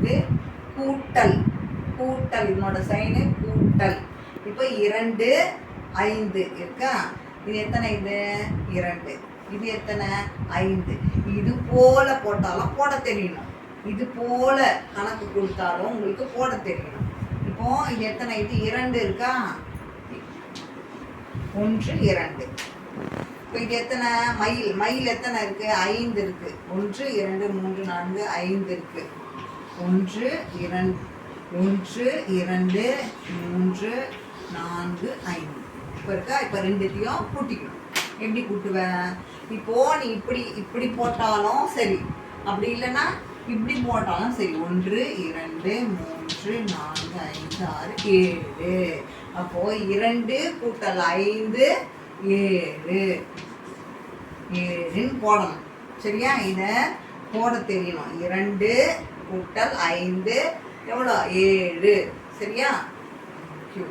வந்து கூட்டல். கூட்டல் இதனோட சைனு கூட்டல். இப்போ இரண்டு ஐந்து இருக்கா? இது எத்தனை இது? இரண்டு. இது எத்தனை? ஐந்து. இது போல போட்டாலும் போட தெரியணும். இது போல கணக்கு கொடுத்தாலும் உங்களுக்கு போட தெரியணும். இப்போ இது எத்தனை? இது இரண்டு இருக்கா? ஒன்று இரண்டு. இப்போ இது எத்தனை? மயில். மயில் எத்தனை இருக்கு? ஐந்து இருக்கு. ஒன்று இரண்டு மூன்று நான்கு ஐந்து இருக்கு. ஒன்று இரண்டு ஒன்று இரண்டு மூன்று நான்கு ஐந்து. இப்போ இருக்கா? இப்போ ரெண்டுத்தையும் கூட்டிக்கணும். எப்படி கூட்டுவேன் இப்போ நீ இப்படி இப்படி போட்டாலும் சரி. அப்படி இல்லைன்னா இப்படி போட்டாலும் சரி. ஒன்று இரண்டு மூன்று நான்கு ஐந்து ஆறு ஏழு. அப்போ இரண்டு கூட்டல் ஐந்து ஏழு. ஏழுன்னு போடணும். சரியா? இதை போட தெரியணும். இரண்டு கூட்டல் ஐந்து. எவ்வளோ ஏழு. சரியா? Q.